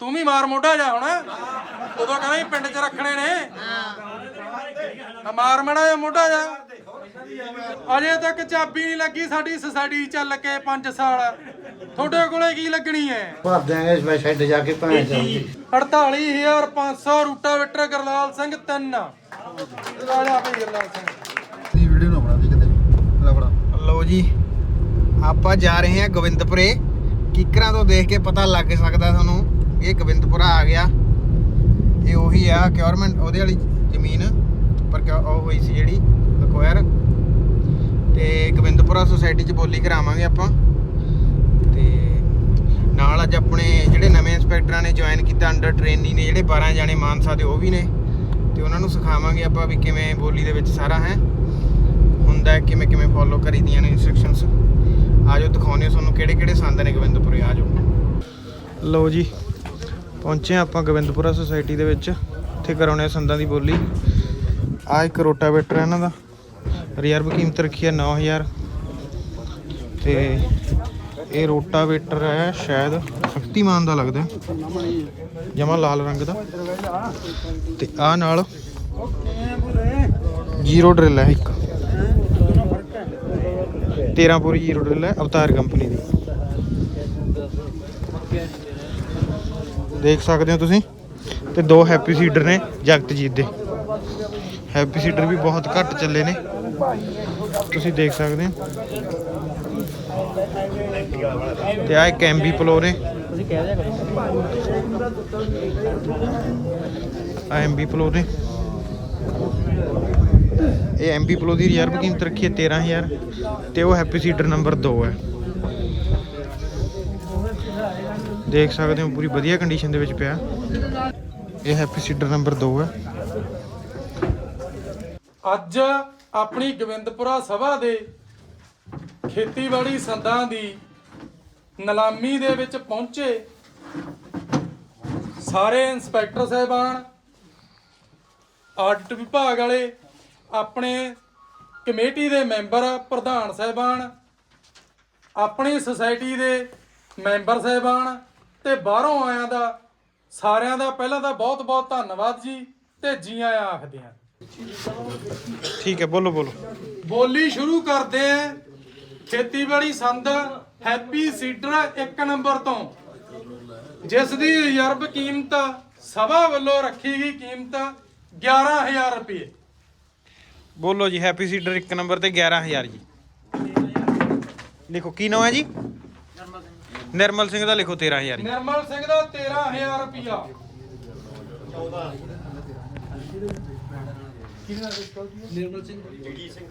ਤੂੰ ਵੀ ਮਾਰ ਮੋਢਾ ਜਾ ਹੁਣ। ਉਦੋਂ ਕਹਿੰਦਾ ਸੀ ਪਿੰਡ 'ਚ ਰੱਖਣੇ ਨੇ। ਮਾਰ ਮੜਾ ਜਾ ਮੋਢਾ ਜਾ। ਅਜੇ ਤੱਕ ਚਾਬੀ ਨਹੀਂ ਲੱਗੀ ਸਾਡੀ ਸੁਸਾਇਟੀ ਚੱਲ ਕੇ 5 ਸਾਲ। ਤੁਹਾਡੇ ਕੋਲੇ ਕੀ ਲੱਗਣੀ ਹੈ ਭਰ ਦਿਆਂਗੇ ਮੈਂ ਸ਼ੈੱਡ ਜਾ ਕੇ ਭੈਣ ਚੋਦੀ 48500 ਰੂਟਾਵੇਟਰ ਗਰਲਾਲ ਸਿੰਘ 3 ਆ ਜਾ ਭਈ ਗਰਲਾਲ ਸਿੰਘ। ਦੀ ਵੀਡੀਓ ਨਾ ਬਣਾ ਦੇ ਕਿਤੇ। ਲੈ ਫੜਾ ਲਓ ਜੀ ਆਪਾਂ ਜਾ ਰਹੇ ਹਾਂ ਗੋਬਿੰਦਪੁਰੇ। ਕਿਕਰਾਂ ਤੋਂ ਦੇਖ ਕੇ ਪਤਾ ਲੱਗ ਸਕਦਾ ਤੁਹਾਨੂੰ ਇਹ ਗੋਬਿੰਦਪੁਰਾ ਆ ਗਿਆ। ਇਹ ਉਹੀ ਆ ਗਵਰਨਮੈਂਟ ਉਹਦੇ ਵਾਲੀ ਜ਼ਮੀਨ, ਪਰ ਕਿਆ- ਉਹ ਹੋਈ ਸੀ ਜਿਹੜੀ ਅਕਵਾਇਰ ਤੇ ਗੋਬਿੰਦਪੁਰਾ ਸੁਸਾਇਟੀ 'ਚ ਬੋਲੀ ਕਰਾਵਾਂਗੇ ਆਪਾਂ। ਤੇ ਨਾਲ ਅੱਜ ਆਪਣੇ ਜਿਹੜੇ ਨਵੇਂ ਇੰਸਪੈਕਟਰਾਂ ਨੇ ਜੁਆਇਨ ਕੀਤਾ ਅੰਡਰ ਟ੍ਰੇਨੀ ਨੇ, ਜਿਹੜੇ 12 ਜਾਣੇ ਮਾਨਸਾ ਦੇ ਉਹ ਵੀ ਨੇ। ਤੇ ਉਹਨਾਂ ਨੂੰ ਸਿਖਾਵਾਂਗੇ ਆਪਾਂ ਵੀ ਕਿਵੇਂ ਬੋਲੀ ਦੇ ਵਿੱਚ ਸਾਰਾ ਹੈ। ਹੁੰਦਾ ਕਿਵੇਂ ਕਿਵੇਂ ਫੋਲੋ ਕਰੀਦੀਆਂ ਨੇ ਇਨਸਟਰਕਸ਼ਨਸ ਆਜੋ ਦਿਖਾਉਣੇ ਤੁਹਾਨੂੰ ਕਿਹੜੇ ਕਿਹੜੇ ਸੰਦ ਨੇ ਗੋਬਿੰਦਪੁਰੇ, ਆਜੋ। ਲਓ ਜੀ। ਪਹੁੰਚੇ ਹਾਂ ਆਪਾਂ ਗੋਬਿੰਦਪੁਰਾ ਸੁਸਾਇਟੀ ਦੇ ਵਿੱਚ। ਇੱਥੇ ਕਰਾਉਣੇ ਸੰਦਾਂ ਦੀ ਬੋਲੀ। ਆ ਇੱਕ ਰੋਟਾਵੇਟਰ ਹੈ ਇਹਨਾਂ ਦਾ। ਰਿਜ਼ਰਵ ਕੀਮਤ ਰੱਖੀ ਹੈ 9000 ਤੇ ਇਹ ਰੋਟਾਵੇਟਰ ਹੈ ਸ਼ਾਇਦ ਸ਼ਕਤੀਮਾਨ ਦਾ ਲੱਗਦਾ ਜਮਾ ਲਾਲ ਰੰਗ ਦਾ। ਤੇ ਆ ਨਾਲ ਜ਼ੀਰੋ ਡਰਿਲ ਹੈ ਇੱਕ। 13 ਪੂਰੀ ਜ਼ੀਰੋ ਡਰਿਲ ਹੈ ਅਵਤਾਰ ਕੰਪਨੀ ਦੀ। ਦੇਖ ਸਕਦੇ ਹੋ ਤੁਸੀਂ। ਤੇ ਦੋ ਹੈਪੀ ਸੀਡਰ ਨੇ ਜਗਤਜੀਤ ਦੇ। ਹੈਪੀ ਸੀਡਰ ਵੀ ਬਹੁਤ ਘੱਟ ਚੱਲੇ ਨੇ। ਤੁਸੀਂ ਦੇਖ ਸਕਦੇ ਹੋ। ਤੇ ਆ ਇੱਕ ਐਮਬੀ ਪਲੋ ਨੇ। ਆ ਐਮਬੀ ਪਲੋ ਨੇ। ਇਹ ਐਮਬੀ ਪਲੋ ਦੀ ਰਿਜ਼ਰਵ ਕੀਮਤ ਰੱਖੀ ਹੈ 13000 ਤੇ ਉਹ ਹੈਪੀ ਸੀਡਰ ਨੰਬਰ 2 ਹੈ। ਦੇਖ ਸਕਦੇ ਹੋ, ਪੂਰੀ ਵਧੀਆ ਕੰਡੀਸ਼ਨ ਦੇ ਵਿੱਚ ਪਿਆ। ਇਹ ਹੈਪੀ ਸੀਡਰ ਨੰਬਰ 2 ਹੈ। ਅੱਜ ਆਪਣੀ ਗੋਬਿੰਦਪੁਰਾ ਸਭਾ ਦੇ ਖੇਤੀਬਾੜੀ ਸੰਦਾਂ ਦੀ ਨਿਲਾਮੀ ਦੇ ਵਿੱਚ ਪਹੁੰਚੇ ਸਾਰੇ ਇੰਸਪੈਕਟਰ ਸਾਹਿਬਾਨ, ਆਡਿਟ ਵਿਭਾਗ ਵਾਲੇ, ਆਪਣੇ ਕਮੇਟੀ ਦੇ ਮੈਂਬਰ ਪ੍ਰਧਾਨ ਸਾਹਿਬਾਨ, ਆਪਣੀ ਸੁਸਾਇਟੀ ਦੇ ਮੈਂਬਰ ਸਾਹਿਬਾਨ ਤੇ ਬਾਹਰੋਂ ਆਇਆਂ ਦਾ ਸਾਰਿਆਂ ਦਾ ਪਹਿਲਾਂ ਤਾਂ ਬਹੁਤ ਬਹੁਤ ਧੰਨਵਾਦ ਜੀ ਤੇ ਜੀ ਆਇਆਂ ਆਖਦੇ ਹਾਂ ਠੀਕ ਹੈ ਬੋਲੋ ਬੋਲੋ। ਬੋਲੀ ਸ਼ੁਰੂ ਕਰਦੇ ਆਂ। ਖੇਤੀਬਾੜੀ ਸੰਦ ਹੈਪੀ ਸੀਡਰ 1 ਨੰਬਰ ਤੋਂ। ਜਿਸ ਦੀ ਰਿਜ਼ਰਵ ਕੀਮਤ ਸਭਾ ਵੱਲੋਂ ਰੱਖੀ ਗਈ ਕੀਮਤ 11000 ਰੁਪਏ। ਬੋਲੋ ਜੀ ਹੈਪੀ ਸੀਡਰ ਇੱਕ ਨੰਬਰ ਤੇ 11000 ਜੀ। ਲਿਖੋ ਕੀ ਨਾਮ ਹੈ ਜੀ? ਨਿਰਮਲ ਸਿੰਘ ਦਾ ਲਿਖੋ 13000 ਜੀ ਨਿਰਮਲ ਸਿੰਘ ਦਾ 13000 ਰੁਪਿਆ ਨਿਰਮਲ ਸਿੰਘ। ਜਗਜੀਤ ਸਿੰਘ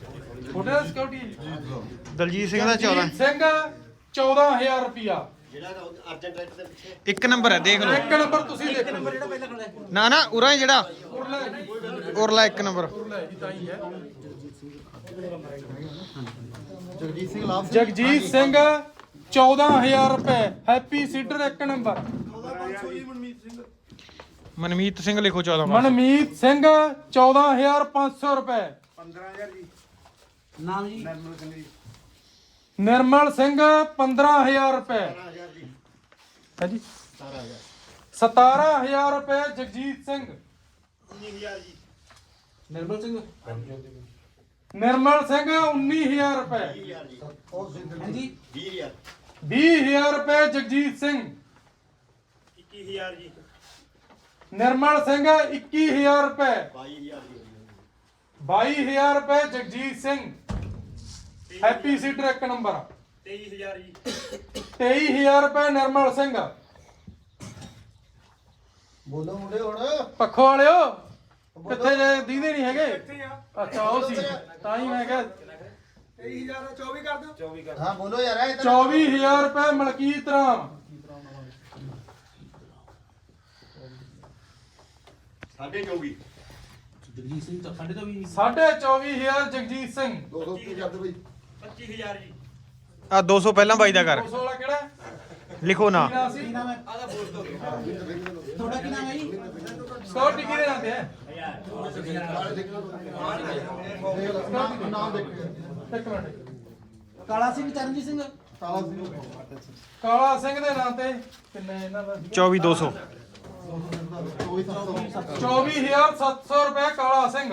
ਸਿਕਿਉਰਿਟੀ ਦਲਜੀਤ ਸਿੰਘ ਦਾ 14 ਸਿੰਘ 14000 ਰੁਪਿਆ ਇੱਕ ਨੰਬਰ ਹੈ ਦੇਖ ਲਓ। ਇੱਕ ਨੰਬਰ ਤੁਸੀਂ ਦੇਖੋ ਨੰਬਰ ਜਿਹੜਾ ਪਹਿਲਾਂ ਖੜਾ ਹੈ ਨਾ ਨਾ ਉਰਾ ਜਿਹੜਾ। ਉਰਲਾ ਇੱਕ ਨੰਬਰ। ਜਗਜੀਤ ਸਿੰਘ ਲਾਭ ਜਗਜੀਤ ਸਿੰਘ 14000 ਰੁਪਏ। ਹੈਪੀ ਸੀਡਰ ਇੱਕ ਨੰਬਰ ਮਨਮੀਤ ਸਿੰਘ ਲਿਖੋ 14 ਬਸ। ਮਨਮੀਤ ਸਿੰਘ 14500 ਰੁਪਏ। ਨਾਮ ਜੀ? ਨਿਰਮਲ ਸਿੰਘ 15000 ਰੁਪਏ। ਹਾਂਜੀ 17000 ਰੁਪਏ ਜਗਜੀਤ ਸਿੰਘ। ਨਿਰਮਲ ਸਿੰਘ? ਨਿਰਮਲ ਸਿੰਘ 19000 ਰੁਪਏ। ਹਾਂਜੀ 20000 ਰੁਪਏ ਜਗਜੀਤ ਸਿੰਘ। 21000 ਜੀ। ਨਿਰਮਲ ਸਿੰਘ 21000 ਰੁਪਏ। 22000 ਰੁਪਏ ਜਗਜੀਤ ਸਿੰਘ। ਹੈਪੀ ਸੀਡਰ ਇੱਕ ਨੰਬਰ 23000 ਜੀ। 23000 ਰੁਪਏ ਨਿਰਮਲ ਸਿੰਘ। ਬੋਲੋ ਮੁੰਡੇ ਹੁਣ। ਪੱਖੋ ਵਾਲਿਓ ਕਿੱਥੇ ਜੇ ਦੀਦੇ ਨਹੀਂ ਹੈਗੇ? ਅੱਛਾ ਉਹ ਸੀ। ਤਾਂ ਹੀ ਮੈਂ ਕਿਹਾ ਹਾਂ ਬੋਲੋ ਯਾਰ ਇਹ 24000 ਰੁਪਏ ਮਲਕੀਤ ਰਾਮ। ਜਗਜੀਤ ਸਿੰਘ ਤਾਂ ਸਾਡੇ ਤੋਂ ਵੀ ਸਾਢੇ 24000 ਜਗਜੀਤ ਸਿੰਘ। 230 ਕਰਦੇ ਬਈ। ਆ 200 ਪਹਿਲਾਂ ਬਾਈ ਦਾ ਕਰ 200 ਵਾਲਾ ਕਿਹੜਾ? ਲਿਖੋ ਨਾ। ਕੀ ਨਾਮ ਸੀ? ਤੁਹਾਡਾ ਕੀ ਨਾਮ ਹੈ ਜੀ? ਸਕਿਉਰਟੀ ਕਿਹਦੇ ਨਾਂ ਤੇ ਹੈ। ਨਾਮ ਨਾਮ ਦੇਖੋ। ਇੱਕ ਮਿੰਟ। ਕਾਲਾ ਸਿੰਘ ਚਰਨਜੀਤ ਸਿੰਘ? ਕਾਲਾ ਸਿੰਘ। ਦੇ ਨਾਂ ਤੇ ਕਿੰਨੇ ਇਹਨਾਂ ਦਾ? 24200 24700 ਰੁਪਏ ਕਾਲਾ ਸਿੰਘ।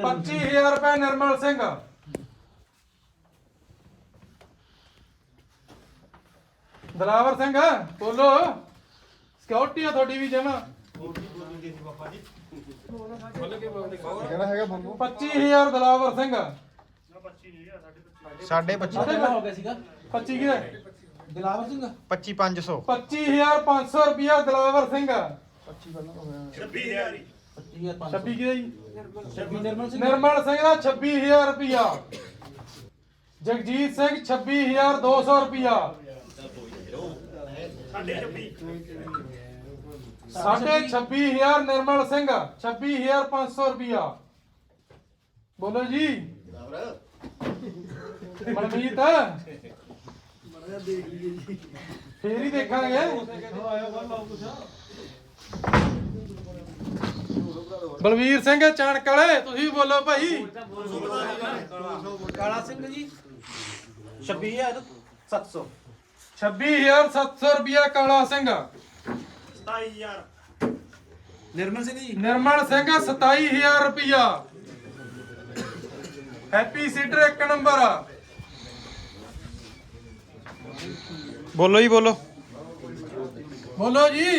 25000 ਰੁਪਏ ਨਿਰਮਲ ਸਿੰਘ। ਦਲਾਵਰ ਸਿੰਘ ਬੋਲੋ। ਸਿਕਿਉਰਿਟੀ ਆ ਤੁਹਾਡੀ ਵੀ ਜਮਾ। ਕਿਹੜਾ ਹੈਗਾ ਬੰਬੂ 25000 ਦਲਾਵਰ ਸਿੰਘ ਸਾਢੇ 25 ਹੋ ਗਿਆ ਸੀਗਾ? 25 ਕਿਹਦਾ? ਦਿਲਾਵਰ ਸਿੰਘ? 25500 25500 ਰੁਪਿਆ ਦਲਾਵਰ ਸਿੰਘ। 25000 26 ਕਿਹਦਾ ਜੀ? ਛੱਬੀ ਨਿਰਮਲ ਸਿੰਘ। ਨਿਰਮਲ ਸਿੰਘ ਦਾ 26000 ਰੁਪਿਆ ਜਗਜੀਤ ਸਿੰਘ 26200 ਰੁਪਿਆ ਸਾਢੇ 26000 ਨਿਰਮਲ ਸਿੰਘ 26500 ਰੁਪਿਆ ਬੋਲੋ ਜੀ। ਮਨਮੀਤ ਫੇਰ ਹੀ ਦੇਖਾਂਗੇ। ਬਲਵੀਰ ਸਿੰਘ ਚਾਣਕ ਵਾਲੇ ਤੁਸੀਂ ਬੋਲੋ ਭਾਈ। ਕਾਲਾ ਸਿੰਘ ਜੀ 26700 26700 ਰੁਪਿਆ ਕਾਲਾ ਸਿੰਘ। ਨਿਰਮਲ ਸਿੰਘ ਜੀ। ਨਿਰਮਲ ਸਿੰਘ 27000 ਰੁਪਿਆ ਹੈਪੀ ਸੀਟਰ ਇੱਕ ਨੰਬਰ ਬੋਲੋ ਜੀ ਬੋਲੋ। ਬੋਲੋ ਜੀ।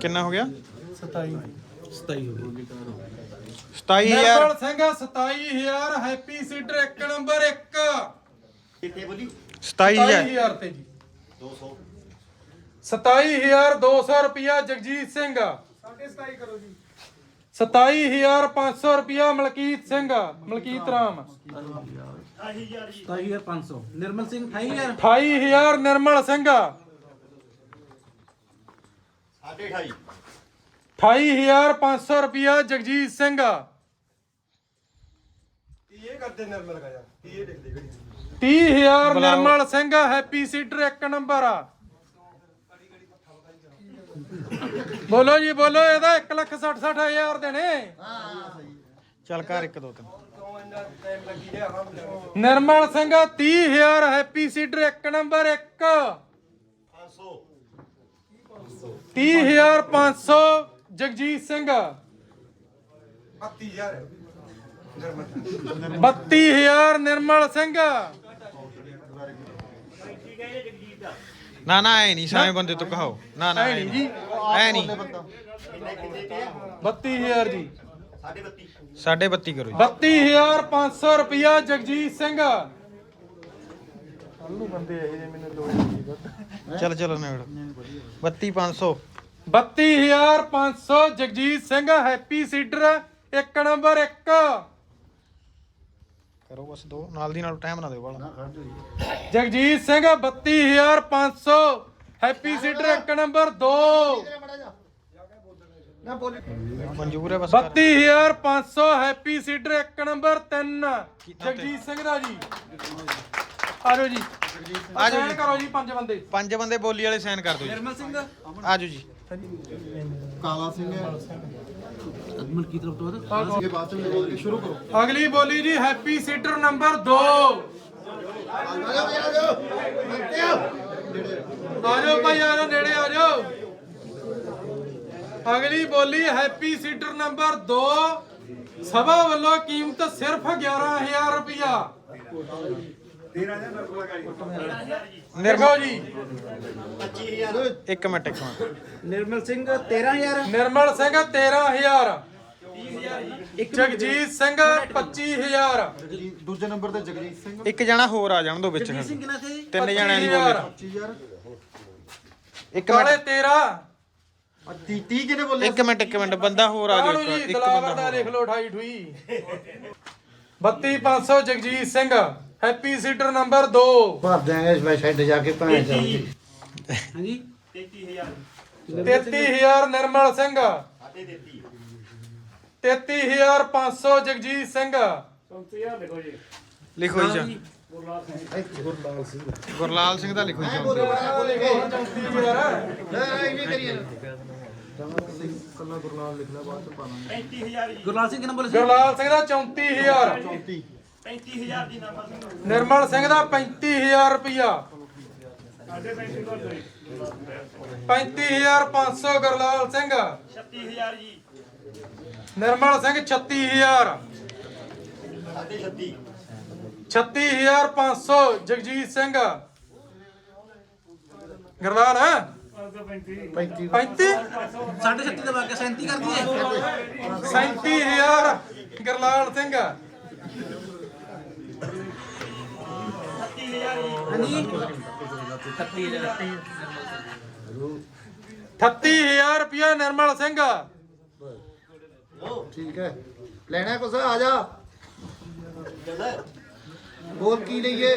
ਕਿੰਨਾ ਹੋ ਗਿਆ? 27 27 ਹੋ ਗਈ 27000 ਨਿਰਮਲ ਸਿੰਘ 27000 ਹੈਪੀ ਸੀਟਰ ਇੱਕ ਨੰਬਰ 1 ਕਿੱਥੇ ਬੋਲੀ? 27000 27000 ਤੇ ਜੀ। 200 27200 ਰੁਪਿਆ ਜਗਜੀਤ ਸਿੰਘ। 27 ਕਰੋ ਜੀ। 27500 ਰੁਪਿਆ ਮਲਕੀਤ ਸਿੰਘ ਮਲਕੀਤ ਰਾਮ। 27500 ਨਿਰਮਲ ਸਿੰਘ 28000 28000 ਨਿਰਮਲ ਸਿੰਘ। ਸਾਢੇ 28 28500 ਰੁਪਿਆ ਜਗਜੀਤ ਸਿੰਘ। ਇਹ ਕਰਦੇ ਨਿਰਮਲ ਕਾ ਯਾਰ। ਇਹ ਦੇਖਦੇ ਗੜੀ 30000 ਨਿਰਮਲ ਸਿੰਘ ਹੈਪੀ ਸੀਟਰ ਇੱਕ ਨੰਬਰ ਆ। ਬੋਲੋ ਜੀ ਬੋਲੋ ਇਹਦਾ 1 ਲੱਖ 60 60000 ਦੇ ਨੇ ਚੱਲ ਕਰ ਇੱਕ ਦੋ ਤਿੰਨ। ਕਿਉਂ ਇੰਨਾ ਟਾਈਮ ਲੱਗੀ ਰਿਹਾ ਆਰਾਮ ਨਾਲ ਨਿਰਮਲ ਸਿੰਘ 30000 ਹੈਪੀ ਸੀਟਰ ਇੱਕ ਨੰਬਰ 1 500 30500 ਜਗਜੀਤ ਸਿੰਘ। 32000 ਨਿਰਮਲ 32000 ਨਿਰਮਲ ਸਿੰਘ। ਨਾ ਨਾ ਐ ਨਹੀਂ ਸਾਵੇਂ ਬੰਦੇ ਤੋਂ ਕਹਾਓ। ਨਾ ਨਾ ਐ ਨਹੀਂ ਜੀ ਐ ਨਹੀਂ। ਕਿੰਨੇ ਕਿੰਨੇ ਤੇ 32000 ਜੀ। ਸਾਢੇ 32 ਸਾਢੇ 32 ਕਰੋ ਜੀ 32500 ਰੁਪਿਆ ਜਗਜੀਤ ਸਿੰਘ। ਚੱਲ ਚਲੋ ਨੇੜ 32500 32500 ਜਗਜੀਤ ਸਿੰਘ ਹੈਪੀ ਸੀਡਰ ਇੱਕ ਨੰਬਰ 1 ਕਰੋ ਬਸ ਦੋ ਨਾਲ ਦੀ ਨਾਲ ਟਾਈਮ ਨਾ ਦਿਓ ਬਾਲਾ। ਜਗਜੀਤ ਸਿੰਘ 32500 ਹੈਪੀ ਸੀਡਰ ਇੱਕ ਨੰਬਰ 2 ਨਾ ਬੋਲੀ। ਮਨਜ਼ੂਰ ਹੈ ਬਸ ਕਰ। 32500 ਹੈਪੀ ਸੀਡਰ ਇੱਕ ਨੰਬਰ 3 ਜਗਜੀਤ ਸਿੰਘ ਦਾ ਜੀ। ਆਜੋ ਜੀ। ਆਜੋ ਜੀ। ਕਰੋ ਜੀ ਪੰਜ ਬੰਦੇ। ਪੰਜ ਬੰਦੇ ਬੋਲੀ ਵਾਲੇ ਸਾਈਨ ਕਰ ਦਿਓ ਜੀ। ਨਿਰਮਲ ਸਿੰਘ ਆਜੋ ਜੀ। ਕਾਲਾ ਸਿੰਘ ਅਦਮਲ ਕੀ ਤਰਫ ਤੋਂ ਬਾਅਦ ਇਹ ਬਾਅਦ ਵਿੱਚ ਬੋਲ ਕੇ ਸ਼ੁਰੂ ਕਰੋ। ਅਗਲੀ ਬੋਲੀ ਜੀ ਹੈਪੀ ਸੀਡਰ ਨੰਬਰ 2 ਆਜੋ ਭਾਈ ਆਜੋ ਨੇੜੇ ਆਜੋ ਅਗਲੀ ਬੋਲੀ ਹੈਪੀ ਸੀਡਰ ਨੰਬਰ 2 ਸਭਾ ਵੱਲੋਂ ਕੀਮਤ ਸਿਰਫ 11000 ਰੁਪਇਆ। ਨਿਰਮਲ ਜੀ। ਇੱਕ ਮਿੰਟ ਇੱਕ ਮਿੰਟ। ਨਿਰਮਲ ਸਿੰਘ 13000 ਨਿਰਮਲ ਸਿੰਘ 13000 ਜਗਜੀਤ ਸਿੰਘ 25000 ਦੂਜੇ ਨੰਬਰ ਤੇ ਜਗਜੀਤ ਸਿੰਘ। ਇੱਕ ਜਣਾ ਹੋਰ ਆ ਜਾਣ ਦੋ ਵਿੱਚ ਜਗਜੀਤ ਸਿੰਘ ਕਿੰਨਾ ਸੀ? ਤਿੰਨ ਜਣਿਆਂ 25000 ਬੋਲੀ। 25000 ਇੱਕ ਕਾਲੇ ਮਿੰਟ 13 30 30 ਕਿਨੇ ਬੋਲੇ? ਇੱਕ ਮਿੰਟ ਇੱਕ ਮਿੰਟ। ਬੰਦਾ ਹੋਰ ਆ ਕਾਲੂ ਜਾਓ ਜੀ ਇੱਕ ਇੱਕ ਦਲਾਵਰ ਬੰਦਾ ਦਾ ਹੋਰ। ਲਿਖ ਲਓ 28 ਠੂਈ 32500 Jagjit Singh. Happy seeder number 2 ਭਰ ਦਿਆਂਗੇ ਛੱਡ ਜਾ ਕੇ ਭਾਂ ਜਾਊਗੀ ਹਾਂਜੀ। 33000 ਨਿਰਮਲ ਸਿੰਘ। ਸਾਢੇ 33 33500 ਜਗਜੀਤ ਸਿੰਘ। ਲਿਖੋ ਜੀ। ਗੁਰਲਾਲ ਸਿੰਘ। ਦਾ ਲਿਖੋ ਜੀ ਲਿਖੋ 34000 ਕੱਲਾ ਗੁਰਨਾਮ ਲਿਖ ਲੈ ਬਾਅਦ ਚ ਪਾ ਦਾਂਗੇ 35000 ਜੀ ਗੁਰਲਾਲ ਸਿੰਘ ਕਿੰਨਾ ਬੋਲੇ ਗੁਰਲਾਲ ਸਿੰਘ ਦਾ 34000 34 35000 ਜੀ ਨਰਮਲ ਸਿੰਘ ਨਿਰਮਲ ਸਿੰਘ ਦਾ 35000 ਰੁਪਇਆ 35500 ਗੁਰਲਾਲ ਸਿੰਘ। 36000 ਜੀ। ਨਿਰਮਲ ਸਿੰਘ 36000 36500 ਜਗਜੀਤ ਸਿੰਘ। ਗਰਲਾਲ ਹੈ? 35 35 ਸਾਢੇ 36 ਦਬਾ ਕੇ 37 ਕਰ ਦਈਏ। 37000 ਗਰਲਾਲ ਸਿੰਘ। 38000 ਰੁਪਇਆ ਨਿਰਮਲ ਸਿੰਘ। ਠੀਕ ਹੈ। ਲੈਣਾ ਕੁਛ ਆ ਜਾ। ਬੋਲ ਕੀ ਲਈਏ?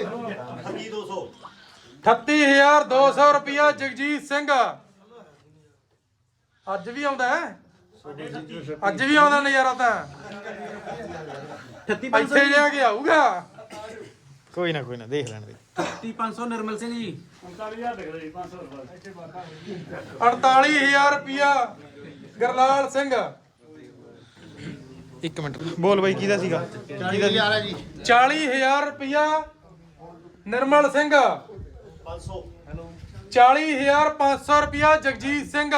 38200 ਰੁਪਇਆ ਜਗਜੀਤ ਸਿੰਘ। ਅੱਜ ਵੀ ਆਉਂਦਾ ਹੈ? ਅੱਜ ਵੀ ਆਉਂਦਾ ਨਜ਼ਾਰਾ ਤਾਂ। 38500 ਇੱਥੇ ਲਿਆ ਕੇ ਆਊਗਾ। ਕੋਈ ਨਾ ਕੋਈ ਨਾ ਦੇਖ ਲੈਣ ਦੇ। 38500 ਨਿਰਮਲ ਸਿੰਘ ਜੀ। 48000 ਰੁਪਇਆ ਗਰਲਾਲ ਸਿੰਘ। ਇੱਕ ਮਿੰਟ ਬੋਲ ਬਾਈ ਕਿਹਦਾ ਸੀਗਾ? ਕਿਹਦਾ ਜੀ। 40000 ਰੁਪਇਆ ਨਿਰਮਲ ਸਿੰਘ। 500 40500 ਰੁਪਇਆ ਜਗਜੀਤ ਸਿੰਘ।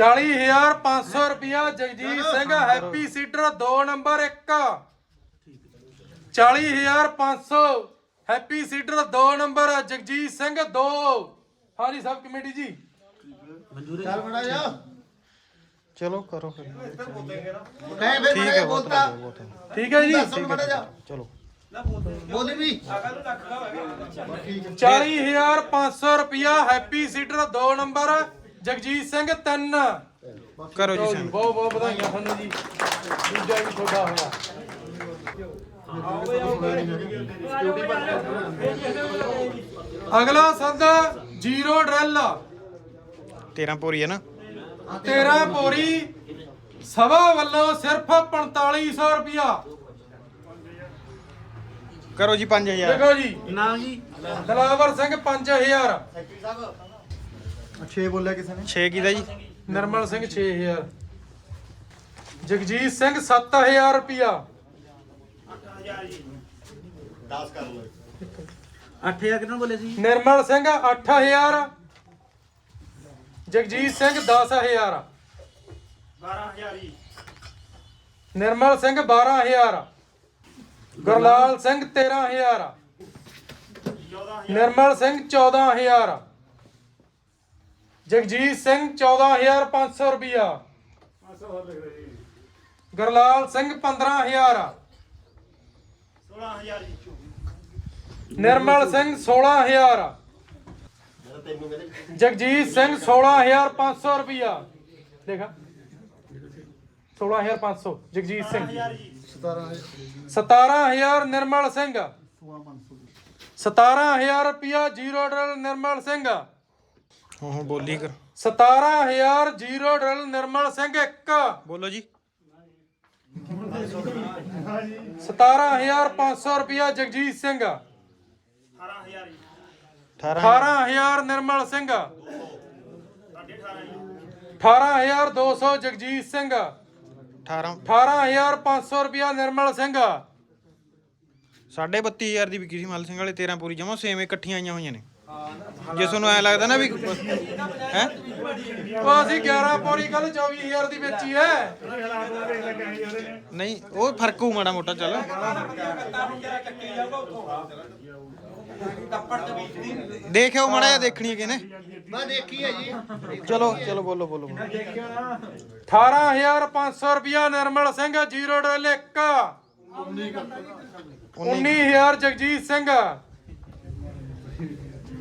40500 ਰੁਪਇਆ Jagjit Singh happy seeder 2 number 1 40500 happy seeder 2 number Jagjit Singh 2 ਹਾਂਜੀ ਸਬ ਕਮੇਟੀ ਜੀ। ਚੱਲ ਬੜਾ ਜਾ। ਚਲੋ ਕਰੋ ਫਿਰ। ਨਹੀਂ ਫਿਰ ਬੜਾ ਬੋਲਤਾ ਠੀਕ ਹੈ ਜੀ। ਦੱਸ ਬੜਾ ਜਾ। ਚਲੋ। ਬੋਲੀ ਵੀ। 40500 ਰੁਪਇਆ happy seeder 2 number Jagjit Singh 3 ਕਰੋ ਜੀ ਬਹੁਤ ਬਹੁਤ ਵਧਾਈਆਂ ਤੁਹਾਨੂੰ ਜੀ। ਦੂਜਾ ਵੀ ਤੁਹਾਡਾ ਹੋਇਆ। ਅਗਲਾ ਸੰਦ ਜ਼ੀਰੋ ਡਰੈਲ। 13 ਪੂਰੀ ਹੈ ਨਾ। 13 ਪੋਰੀ ਸਭਾ ਵੱਲੋਂ ਸਿਰਫ 4500 ਰੁਪਇਆ। ਕਰੋ ਜੀ 5000 ਦੇਖੋ ਜੀ। ਨਾ ਜੀ। ਦਲਾਵਰ ਸਿੰਘ 5000 6 ਬੋਲਿਆ ਕਿਸੇ ਨੇ? 6 ਕਿਹਦਾ ਜੀ? ਨਰਮਲ ਸਿੰਘ 6000 ਜਗਜੀਤ ਸਿੰਘ 7000 ਰੁਪਇਆ 8000 ਕਿੰਨਾ ਬੋਲੇ ਸੀ? ਨਿਰਮਲ ਸਿੰਘ 8000 ਜਗਜੀਤ ਸਿੰਘ 10000 12000 ਜੀ। ਨਿਰਮਲ ਸਿੰਘ 12000 ਗੁਰਲਾਲ ਸਿੰਘ 13000 ਨਿਰਮਲ ਸਿੰਘ 14000 ਜਗਜੀਤ ਸਿੰਘ 14500 ਰੁਪਇਆ ਗੁਰਲਾਲ ਸਿੰਘ 15000 16000 ਜੀ। ਨਿਰਮਲ ਸਿੰਘ 16000 ਜਗਜੀਤ ਸਿੰਘ 16500 ਰੁਪਇਆ ਦੇਖਾ। 16500 ਜਗਜੀਤ ਸਿੰਘ। 17 17000 ਨਿਰਮਲ ਸਿੰਘ। 17000 ਰੁਪਇਆ ਜੀਰੋ ਡਰਲ ਨਿਰਮਲ ਸਿੰਘ। ਹਾਂ ਹਾਂ ਬੋਲੀ ਕਰ। 17000 ਜੀਰੋ ਡਰਲ ਨਿਰਮਲ ਸਿੰਘ 1 ਬੋਲੋ ਜੀ। 17500 ਰੁਪਇਆ ਜਗਜੀਤ ਸਿੰਘ। 18000 ਜੀ। 18 18000 ਨਿਰਮਲ ਸਿੰਘ। 18200 ਜਗਜੀਤ ਸਿੰਘ। 18 18500 ਰੁਪਇਆ ਨਿਰਮਲ ਸਿੰਘ। ਸਾਢੇ 32000 ਦੀ ਵਿਕੀ ਸੀ ਮਲ ਸਿੰਘ ਵਾਲੇ 13 ਪੂਰੀ ਜਮਾ ਸੇਮ ਇਕੱਠੀਆਂ ਆਈਆਂ ਹੋਈਆਂ ਨੇ। ਜੇ ਤੁਹਾਨੂੰ ਐ ਲੱਗਦਾ ਨਾ ਵੀ ਹੈ? ਉਹ ਅਸੀਂ 11 ਪੌੜੀ ਕੱਲ 24000 ਦੀ ਵੇਚੀ ਐ ਨਹੀਂ ਉਹ ਫ਼ਰਕ ਹੋਊ ਮਾੜਾ ਮੋਟਾ ਚੱਲ। ਦੇਖਿਓ ਮਾੜਾ ਦੇਖਣੀ ਹੈ ਕਿਨੇ ਮੈਂ ਦੇਖੀ ਹੈ ਜੀ। ਚਲੋ ਚਲੋ ਬੋਲੋ ਬੋਲੋ 18500 ਰੁਪਇਆ ਨਿਰਮਲ ਸਿੰਘ ਜੀਰੋ ਡਰਲ 1 19000 ਜਗਜੀਤ ਸਿੰਘ।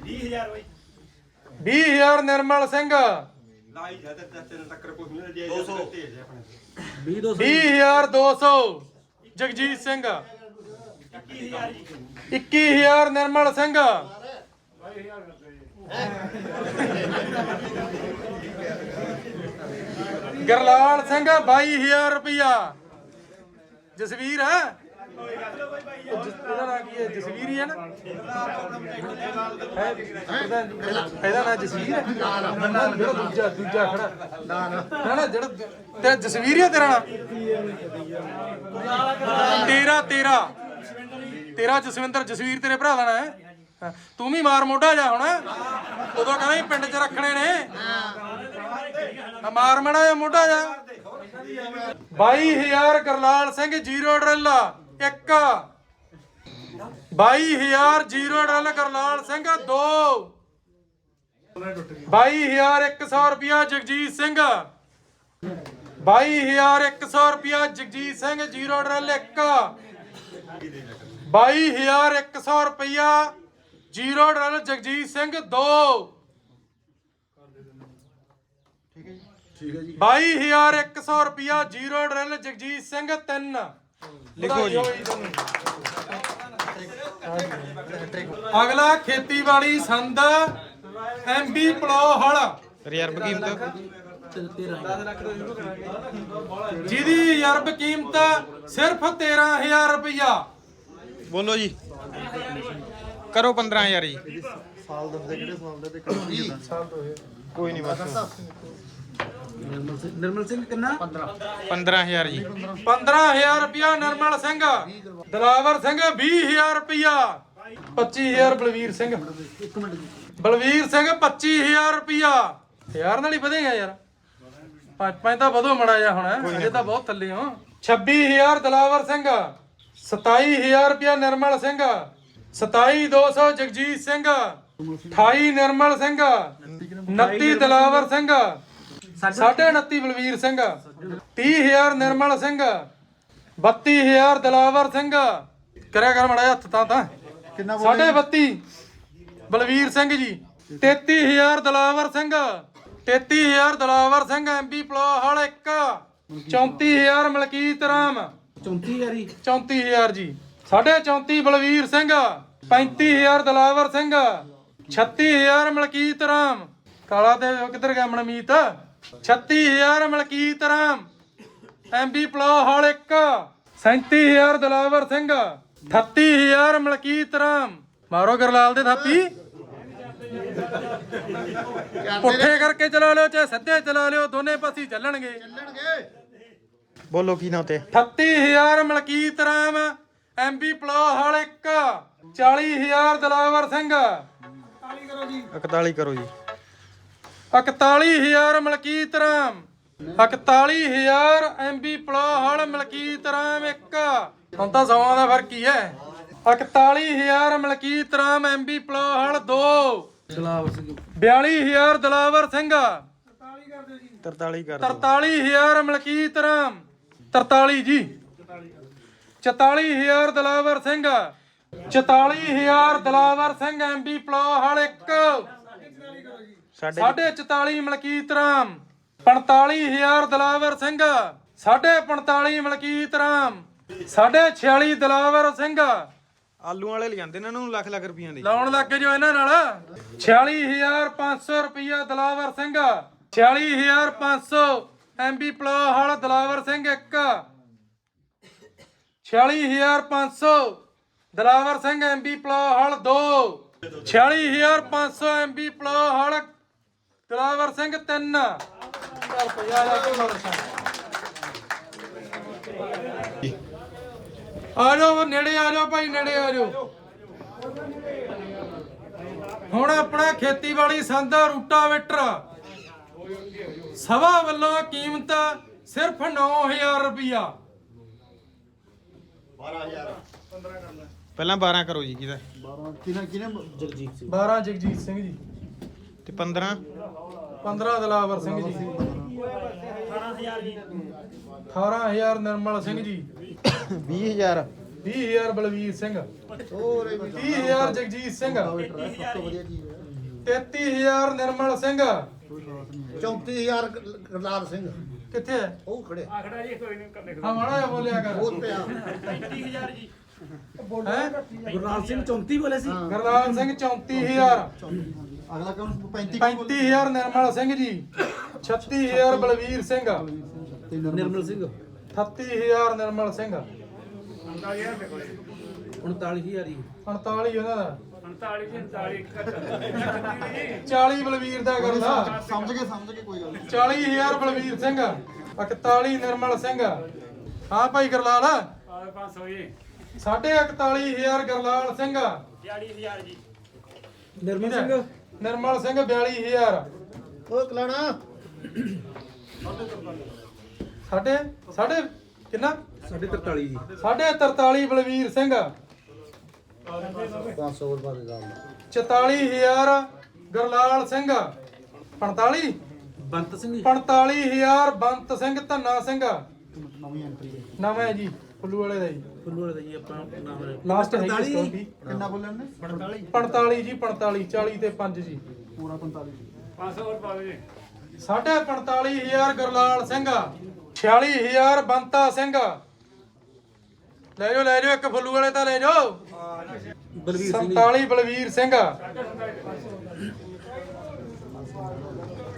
20000 ਬਾਈ 20000 ਨਿਰਮਲ ਸਿੰਘ। ਲਾਈ ਜਾ ਤੇ ਤਿੰਨ ਟੱਕਰ ਕੋਈ ਮਿਲ ਜੇ 200 ਤੇਜ ਆਪਣੇ 20200 ਜਗਜੀਤ ਸਿੰਘ। 21000 ਜੀ 21000 ਨਿਰਮਲ ਸਿੰਘ। ਗਰਲਾਲ ਸਿੰਘ 22000 ਰੁਪਇਆ ਜਸਵੀਰ ਹੈ? ਇਹਦਾ ਨਾਂ ਕੀ ਹੈ? ਜਸਵੀਰ ਹੀ ਹੈ ਨਾ? ਹੈ? ਇਹਦਾ ਇਹਦਾ ਨਾਂ ਜਸਵੀਰ ਹੈ? ਨਾ, ਜਿਹੜਾ ਦੂਜਾ ਦੂਜਾ ਖੜਾ। ਨਾ ਨਾ ਨਾ, ਜਿਹੜਾ ਤੇ ਜਸਵੀਰ ਹੀ ਹੈ ਤੇਰਾ ਨਾਂ? ਤੇਰਾ ਤੇਰਾ। ਤੇਰਾ ਜਸਵਿੰਦਰ ਜਸਵੀਰ ਤੇਰੇ ਭਰਾ ਦਾ ਨਾਂ ਹੈ? ਹਾਂ, ਤੂੰ ਵੀ ਮਾਰ ਮੋਢਾ ਜਾ ਹੁਣ। ਉਦੋਂ ਕਹਿੰਦਾ ਸੀ ਪਿੰਡ 'ਚ ਰੱਖਣੇ ਨੇ। ਆ ਮਾਰ ਮੜਾ ਜਾ ਮੋਢਾ ਜਾ। 22000 ਕਰਲਾਲ ਸਿੰਘ ਜੀਰੋ ਡਰਿੱਲ। ਇੱਕ। 22000 ਜੀਰੋ ਡਰਿੱਲ ਕਰਲਾਲ ਸਿੰਘ ਦੋ। 22100 ਰੁਪਿਆ ਜਗਜੀਤ ਸਿੰਘ। 22100 ਰੁਪਿਆ ਜਗਜੀਤ ਸਿੰਘ ਜੀਰੋ ਡਰਿੱਲ ਇੱਕ। 22100 ਰੁਪਿਆ ਜੀਰੋ ਡਰਿੱਲ ਜਗਜੀਤ ਸਿੰਘ ਦੋ। 22100 ਰੁਪਿਆ ਜੀਰੋ ਡਰਿੱਲ ਜਗਜੀਤ ਸਿੰਘ 3 ਲਿਖੋ ਜੀ। ਅਗਲਾ ਖੇਤੀਬਾੜੀ ਸੰਦ ਐਮਬੀ ਪਲੋ ਹਲ ਰਿਜ਼ਰਵ ਕੀਮਤ ਜਿਹਦੀ ਰਿਜ਼ਰਵ ਕੀਮਤ ਸਿਰਫ 13000 ਰੁਪਿਆ ਬੋਲੋ ਜੀ। ਕਰੋ 15000 ਜੀ। ਸਾਲ ਦੱਸਦੇ ਕਿਹੜੇ ਸਾਲ ਦੇ ਤੇ ਕਿਹੜੇ ਸਾਲ ਦੇ। ਕੋਈ ਨਹੀਂ ਬਸ। ਨਿਰਮਲ ਸਿੰਘ। ਕਿੰਨਾ? 15000 ਜੀ। 15000 ਰੁਪਿਆ ਨਰਮਲ ਸਿੰਘ। ਦਲਾਵਰ ਸਿੰਘ 20000 ਰੁਪਿਆ 25000 ਬਲਵੀਰ ਸਿੰਘ। ਬਲਵੀਰ ਸਿੰਘ 25000 ਰੁਪਿਆ ਯਾਰ ਨਾਲ ਹੀ ਵਧੇਗਾ ਯਾਰ। ਪੰਜ ਪੰਜ ਤਾਂ ਵਧੋ ਮੜਾ ਜਾ ਹੁਣ। ਅਜੇ ਤਾਂ ਬਹੁਤ ਥੱਲੇ ਹੋ। 26000 ਦਲਾਵਰ ਸਿੰਘ। 27000 ਰੁਪਿਆ ਨਰਮਲ ਸਿੰਘ 27200 ਜਗਜੀਤ ਸਿੰਘ 28 ਨਰਮਲ ਸਿੰਘ 29 ਦਲਾਵਰ ਸਿੰਘ ਸਾਢੇ 29 ਬਲਵੀਰ ਸਿੰਘ 30000 ਨਿਰਮਲ ਸਿੰਘ 32000 ਦਲਾਵਰ ਸਿੰਘ। ਕਰਿਆ ਕਰ ਮੜਾ ਹੱਥ ਤਾਂ ਤਾਂ। ਕਿੰਨਾ ਸਾਢੇ 32 ਬਲਵੀਰ ਸਿੰਘ ਜੀ। 33000 ਦਲਾਵਰ ਸਿੰਘ 33000 ਦਲਾਵਰ ਸਿੰਘ ਐਮਪੀ ਪਲੋਹਲ 1 34000 ਮਲਕੀਤ ਰਾਮ। 34 ਯਾਰੀ 34000 ਜੀ। ਸਾਢੇ 34 ਬਲਵੀਰ ਸਿੰਘ 35000 ਦਲਾਵਰ ਸਿੰਘ 36000 ਮਲਕੀਤ ਰਾਮ। ਕਾਲਾ ਤੇ ਕਿੱਧਰ ਗਿਆ ਮਨਮੀਤ 36000 ਮਲਕੀਤ ਰਾਮ। ਐਮਬੀ ਪਲੋ ਹਲ 1 37000 ਦਲਾਵਰ ਸਿੰਘ 38000 ਮਲਕੀਤ ਰਾਮ। ਮਾਰੋ ਗਰਲਾਲ ਦੇ ਥਾਪੀ। ਪੁੱਠੇ ਕਰਕੇ ਚਲਾ ਲਿਓ ਚਾਹੇ ਸਿੱਧੇ ਚਲਾ ਲਿਓ ਦੋਨੇ ਪਾਸੇ ਹੀ ਚੱਲਣਗੇ। ਬੋਲੋ ਕੀ ਨਾ ਤੇ? 38000 ਮਲਕੀਤ ਰਾਮ ਐਮਬੀ ਪਲੋ ਹਲ 1 40000 ਦਲਾਵਰ ਸਿੰਘ। 41 ਕਰੋ ਜੀ। 41000 ਮਲਕੀਤ ਰਾਮ 41000 ਐਮਬੀ ਪਲੋ ਹਲ ਮਲਕੀਤ ਰਾਮ 1 ਹੁਣ ਤਾਂ ਸੌਆਂ ਦਾ ਫ਼ਰਕ ਹੀ ਹੈ। 41000 ਮਲਕੀਤ ਰਾਮ ਐਮਬੀ ਪਲੋ ਹਲ 2 ਚਲਾਵ ਸਿੰਘ 42000 ਦਲਾਵਰ ਸਿੰਘ। 43 ਕਰ ਦਿਓ 43000 ਮਲਕੀਤ ਰਾਮ। 43 ਜੀ। 44000 ਦਲਾਵਰ ਸਿੰਘ। 44000 ਦਲਾਵਰ ਸਿੰਘ ਐਮਬੀ ਪਲੋ ਹਲ 1 ਸਾਡੇ ਸਾਢੇ 44 ਮਲਕੀਤ ਰਾਮ। 45000 ਦਲਾਵਰ ਸਿੰਘ। ਸਾਢੇ 45 ਮਲਕੀਤ ਰਾਮ। ਸਾਢੇ 46 ਦਲਾਵਰ ਸਿੰਘ। ਆਲੂ ਵਾਲੇ ਲਿਆਂਦੇ ਇਹਨਾਂ ਨੂੰ ਲੱਖ ਲੱਖ ਰੁਪਈਆਂ ਦੇ। ਲਾਉਣ ਲੱਗੇ ਜੋ ਇਹਨਾਂ ਨਾਲ। 46500 ਰੁਪਇਆ Dalawar Singh. 46500 MB plough Dalawar Singh 1 46500 Dalawar Singh MB plough 2 46500 MB plough Dalawar Singh 3 ਚੱਲ ਪਿਆ ਜਾ ਕੇ ਮਰ ਆ ਜਾਓ ਨੇੜੇ ਆ ਜਾਓ ਭਾਈ, ਨੇੜੇ ਆ ਜਾਓ। ਹੁਣ ਆਪਣਾ ਖੇਤੀਬਾੜੀ ਸੰਦਾ ਰੂਟਾਵੇਟਰ। ਸਭਾ ਵੱਲੋਂ ਕੀਮਤ ਸਿਰਫ 9000 ਰੁਪਇਆ ਪਹਿਲਾਂ 12 ਕਰੋ ਜੀ ਕਿਹਦਾ? 12 ਕਿਹਨੇ ਕਿਹਨੇ? ਜਗਜੀਤ ਸਿੰਘ। 12 ਜਗਜੀਤ ਸਿੰਘ ਜੀ। ਤੇ 15 15 ਦਲਾਵਰ ਸਿੰਘ ਜੀ। 18000 ਨਿਰਮਲ ਸਿੰਘ ਜੀ। 20000 20000 ਬਲਵੀਰ ਸਿੰਘ। ਹੋਰ 30000 ਜਗਜੀਤ ਸਿੰਘ। ਸਭ ਤੋਂ ਵਧੀਆ ਚੀਜ਼ ਹੈ 33000 ਨਿਰਮਲ ਸਿੰਘ। 34000 ਗਰਦਾਰ ਸਿੰਘ। ਕਿੱਥੇ ਹੈ? ਉਹ ਖੜੇ ਹਾਂ ਮਾੜਾ ਜਿਹਾ ਬੋਲਿਆ ਕਰ। ਉਹ ਪਿਆ। ਹੈ? ਗੁਰਨਾਮ ਸਿੰਘ 34 ਬੋਲੇ ਸੀ? ਗਰਦਾਰ ਸਿੰਘ 34000 ਅਗਲਾ ਕੌਣ 35 35000 ਨਿਰਮਲ ਸਿੰਘ ਜੀ। 36000 ਬਲਵੀਰ ਸਿੰਘ। ਤੇ ਨਿਰਮਲ ਸਿੰਘ। 38000 ਨਿਰਮਲ ਸਿੰਘ। 39000 ਹੀ। 45 ਉਹਨਾਂ ਦਾ। 40 ਬਲਵੀਰ ਦਾ ਕਰਦਾ ਸਮਝ ਗਏ ਸਮਝ ਗਏ ਕੋਈ ਗੱਲ ਨਹੀਂ। 40000 ਬਲਵੀਰ ਸਿੰਘ 41 ਨਿਰਮਲ ਸਿੰਘ। ਹਾਂ ਭਾਈ ਗਰਲਾਲ। 500 ਜੀ। ਸਾਢੇ 41000 ਗਰਲਾਲ ਸਿੰਘ। 40000 ਜੀ। ਨਿਰਮਲ ਸਿੰਘ? ਨਿਰਮਲ ਸਿੰਘ 42000 ਉਹ ਕਲਾਣਾ। ਸਾਢੇ ਸਾਢੇ ਕਿੰਨਾ? 43 ਜੀ। ਸਾਢੇ 43 ਬਲਵੀਰ ਸਿੰਘ। 500 ਰੁਪਏ ਦੇ ਦਾਮ। 44000 ਗਰਲਾਲ ਸਿੰਘ। 45 ਬੰਤ ਸਿੰਘ ਜੀ। 45000 ਬੰਤ ਸਿੰਘ ਧੰਨਾ ਸਿੰਘ। ਨਵੀਂ ਐਂਟਰੀ ਹੈ। ਨਵਾਂ ਹੈ ਜੀ ਫੁੱਲੂ ਵਾਲੇ ਦਾ ਜੀ। ਫੁੱਲੂ ਵਾਲਾ ਦਾ ਜੀ ਆਪਾਂ ਨਾਮ ਲੈ ਲਾਸਟ ਹੈ ਜੀ 45 ਸਟੋਰ ਦੀ ਕਿੰਨਾ ਬੋਲੇ ਨੇ? 45 45 ਜੀ 45 40 ਤੇ 5 ਜੀ। ਪੂਰਾ 45 500 ਰੁਪਏ ਜੀ ਸਾਢੇ 45000 ਗਰਲਾਲ ਸਿੰਘ 46000 ਬੰਤਾ ਸਿੰਘ। ਲੈ ਜਾਓ ਲੈ ਜਾਓ ਇੱਕ ਫੁੱਲੂ ਵਾਲੇ ਤਾਂ ਲੈ ਜਾਓ। ਬਲਵੀਰ ਸਿੰਘ। ਜੀ 47 ਬਲਵੀਰ ਸਿੰਘ।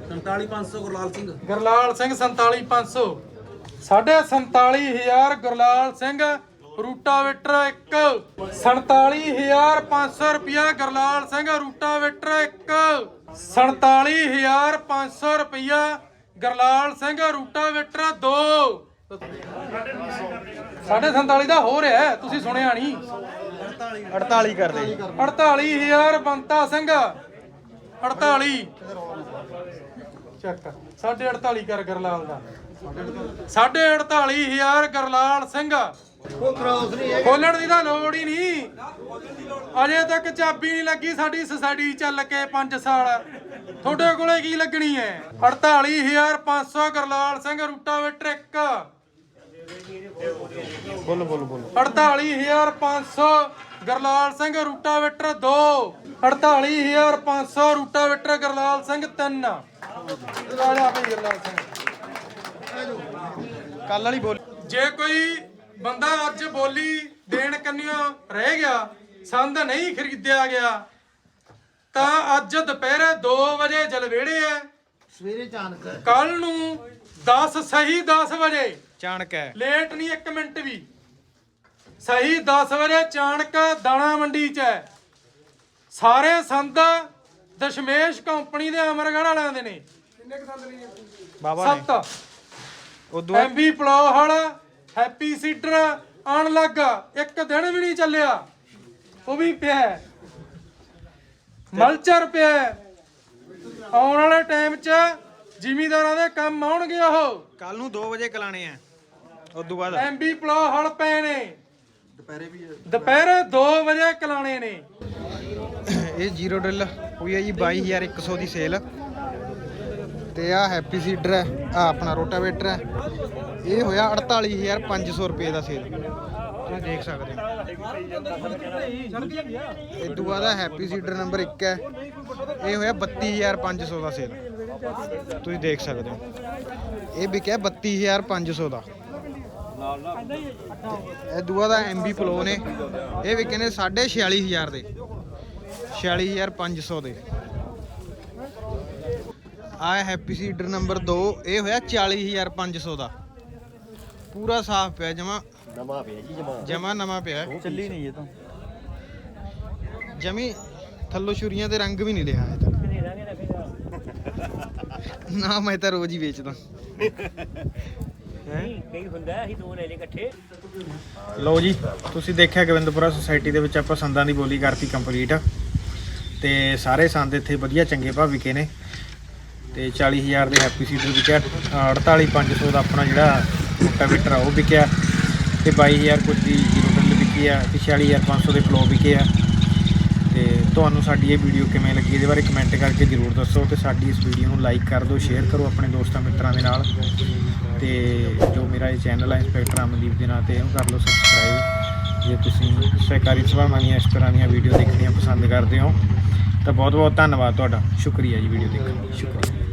47500 ਗੁਰਲਾਲ ਸਿੰਘ। ਗਰਲਾਲ ਸਿੰਘ 47500 ਸਾਢੇ 47000 ਗਰਲਾਲ ਸਿੰਘ ਰੂਟਾਵੇਟਰ 1 47500 ਰੁਪਿਆ ਗਰਲਾਲ ਸਿੰਘ ਰੂਟਾਵੇਟਰ 1 47500 ਰੁਪਿਆ ਗਰਲਾਲ ਸਿੰਘ ਰੂਟਾਵੇਟਰ 2 ਸਾਢੇ 47 ਦਾ ਹੋ ਰਿਹਾ ਹੈ, ਤੁਸੀਂ ਸੁਣਿਆ ਨਹੀਂ। 48 ਕਰਦੇ ਜੀ 48000 ਬੰਤਾ ਸਿੰਘ। 48 ਚੱਕ। ਸਾਢੇ 48 ਕਰ ਗਰਲਾਲ ਦਾ। ਸਾਢੇ 48000 ਗਰਲਾਲ ਸਿੰਘ। ਉਹ ਕ੍ਰਾਸ ਨਹੀਂ ਹੈ ਖੋਲਣ ਦੀ ਤਾਂ ਲੋੜ ਹੀ ਨਹੀਂ। ਅਜੇ ਤੱਕ ਚਾਬੀ ਨਹੀਂ ਲੱਗੀ ਸਾਡੀ ਸੁਸਾਇਟੀ ਚੱਲ ਕੇ 5 ਸਾਲ। ਤੁਹਾਡੇ ਕੋਲੇ ਕੀ ਲੱਗਣੀ ਹੈ? 48500 ਗਰਲਾਲ ਸਿੰਘ ਰੂਟਾਵੇਟਰ 1 ਬੋਲ ਬੋਲ ਬੋਲ। 48500 ਗਰਲਾਲ ਸਿੰਘ ਰੂਟਾਵੇਟਰ 2 48500 ਰੂਟਾਵੇਟਰ ਗਰਲਾਲ ਸਿੰਘ 3 ਆ ਜਾ ਭਾਈ ਗਰਲਾਲ ਸਿੰਘ। ਕੱਲ ਵਾਲੀ ਬੋਲ। ਜੇ ਕੋਈ ਬੰਦਾ ਅੱਜ ਬੋਲੀ ਦੇਣ ਕੰਨਿਓ ਰਹਿ ਗਿਆ ਸੰਦ ਨਹੀਂ ਖਰੀਦਿਆ ਗਿਆ ਤਾਂ ਅੱਜ ਦੁਪਹਿਰੇ 2 ਵਜੇ ਜਲਵੇੜੇ ਐ ਸਵੇਰੇ ਚਾਨਕ ਕੱਲ ਨੂੰ 10 ਸਹੀ 10 ਵਜੇ। ਚਾਣਕ ਹੈ। ਲੇਟ ਨਹੀਂ 1 ਮਿੰਟ ਵੀ। ਸਹੀ 10 ਵਜੇ ਚਾਣਕ ਦਾਣਾ ਮੰਡੀ 'ਚ ਹੈ। ਸਾਰੇ ਸੰਦ ਦਸ਼ਮੇਸ਼ ਕੰਪਨੀ ਦੇ ਅਮਰਗੜ੍ਹ ਵਾਲਿਆਂ ਦੇ ਨੇ। ਬਾਬਾ ਨੇ। ਸੱਤ। ਉਦੋਂ ਐਮਬੀ ਪਲੋਹਲ ਹੈਪੀ ਸੀਡਰ ਆਣ ਲੱਗਾ ਇੱਕ ਦਿਨ ਵੀ ਨਹੀਂ ਚੱਲਿਆ। ਉਹ ਵੀ ਪਿਆ ਹੈ। ਮਲਚਰ ਪਿਆ ਹੈ। ਆਉਣ ਵਾਲੇ ਟਾਈਮ 'ਚ ਜ਼ਿਮੀਦਾਰਾਂ ਦੇ ਕੰਮ ਆਉਣਗੇ ਉਹ। ਕੱਲ ਨੂੰ 2 ਵਜੇ ਕਲਾਣੇ ਆ। ਉਦੋਂ ਬਾਅਦ ਐਮਬੀ ਪਲੋਹਲ ਪਏ ਨੇ। ਦੁਪਹਿਰੇ ਵੀ ਦੁਪਹਿਰੇ 2 ਵਜੇ ਕਲਾਣੇ ਨੇ। ਇਹ ਜ਼ੀਰੋ ਡਰਿਲ ਹੋਈ ਹੈ ਜੀ 22100 ਦੀ ਸੇਲ। ਤੇ ਆ ਹੈਪੀ ਸੀਡਰ ਹੈ ਆ ਆਪਣਾ ਰੋਟਾਵੇਟਰ ਹੈ। ਇਹ ਹੋਇਆ 48500 ਰੁਪਏ ਦਾ ਸੇਲ। ਤੁਸੀਂ ਦੇਖ ਸਕਦੇ ਹੋ। ਇਹ ਤੋਂ ਬਾਅਦ ਆ ਹੈਪੀ ਸੀਡਰ ਨੰਬਰ 1 ਹੈ। ਇਹ ਹੋਇਆ 32500 ਦਾ ਸੇਲ। ਤੁਸੀਂ ਦੇਖ ਸਕਦੇ ਹੋ। ਇਹ ਵਿਕਿਆ 32500 ਦਾ। ਇਹ ਦੂਆ ਦਾ ਐਮਬੀ ਪਲੋ ਨੇ। ਇਹ ਵਿਕੇ ਨੇ 46500 ਦੇ। 46500 ਦੇ। ਆ ਹੈਪੀ ਸੀਡਰ ਨੰਬਰ 2 ਇਹ ਹੋਇਆ 40500 ਦਾ। ਪੂਰਾ ਸਾਫ਼ ਪਿਆ ਜਮਾ। ਨਵਾਂ ਪਿਆ ਜੀ ਜਮਾ। ਜਮਾ ਨਵਾਂ ਪਿਆ। ਚੱਲੀ ਨਹੀਂ ਇਹ ਤਾਂ। ਜਮੀ ਥੱਲੋਂ ਛੁਰੀਆਂ ਤੇ ਰੰਗ ਵੀ ਨਹੀਂ ਲਿਆ ਹੈ ਤੱਕ। ਨਾ ਮੈਂ ਤਾਂ ਰੋਜ਼ ਹੀ ਵੇਚਦਾ। ਕਈ ਹੁੰਦਾ ਅਸੀਂ ਦੋ ਲੈ ਲੈ ਇਕੱਠੇ। ਲਓ ਜੀ ਤੁਸੀਂ ਦੇਖਿਆ ਗੋਬਿੰਦਪੁਰਾ ਸੁਸਾਇਟੀ ਦੇ ਵਿੱਚ ਆਪਾਂ ਸੰਦਾਂ ਦੀ ਬੋਲੀ ਕਰਤੀ ਕੰਪਲੀਟ ਤੇ ਸਾਰੇ ਸੰਦ ਇੱਥੇ ਵਧੀਆ ਚੰਗੇ ਭਾਅ ਵਿਕੇ ਨੇ। ਤੇ 40000 ਦੇ ਹੈਪੀ ਸੀਡਰ ਵਿਕਿਆ 48500 ਦਾ ਆਪਣਾ ਜਿਹੜਾ ਰੋਟਾਵੇਟਰ ਆ ਉਹ ਵਿਕਿਆ। ਤੇ 22000 ਕੁਝ ਦੀ ਜ਼ੀਰੋ ਡਰਿਲ ਵਿਕੀ ਆ ਤੇ 46500 ਦੇ ਫਲੋ ਵਿਕੇ ਆ। ਤੇ ਤੁਹਾਨੂੰ ਸਾਡੀ ਇਹ ਵੀਡੀਓ ਕਿਵੇਂ ਲੱਗੀ ਇਹਦੇ ਬਾਰੇ ਕਮੈਂਟ ਕਰਕੇ ਜ਼ਰੂਰ ਦੱਸੋ। ਤੇ ਸਾਡੀ ਇਸ ਵੀਡੀਓ ਨੂੰ ਲਾਈਕ ਕਰ ਦਿਓ ਸ਼ੇਅਰ ਕਰੋ ਆਪਣੇ ਦੋਸਤਾਂ ਮਿੱਤਰਾਂ ਦੇ ਨਾਲ। ਤੇ ਜੋ ਮੇਰਾ ਇਹ ਚੈਨਲ ਹੈ ਇੰਸਪੈਕਟਰ ਅਮਨਦੀਪ ਦੇ ਨਾਂ ਤੇ ਇਹਨੂੰ ਕਰ ਲਓ ਸਬਸਕ੍ਰਾਈਬ ਜੇ ਤੁਸੀਂ ਸਹਿਕਾਰੀ ਸਭਾਵਾਂ ਦੀਆਂ ਇਸ ਤਰ੍ਹਾਂ ਦੀਆਂ ਵੀਡੀਓ ਦੇਖਣੀਆਂ ਪਸੰਦ ਕਰਦੇ ਹੋ, ਤਾਂ ਬਹੁਤ ਬਹੁਤ ਧੰਨਵਾਦ ਤੁਹਾਡਾ। ਸ਼ੁਕਰੀਆ ਜੀ ਵੀਡੀਓ ਦੇਖਣ ਲਈ। ਸ਼ੁਕਰੀਆ।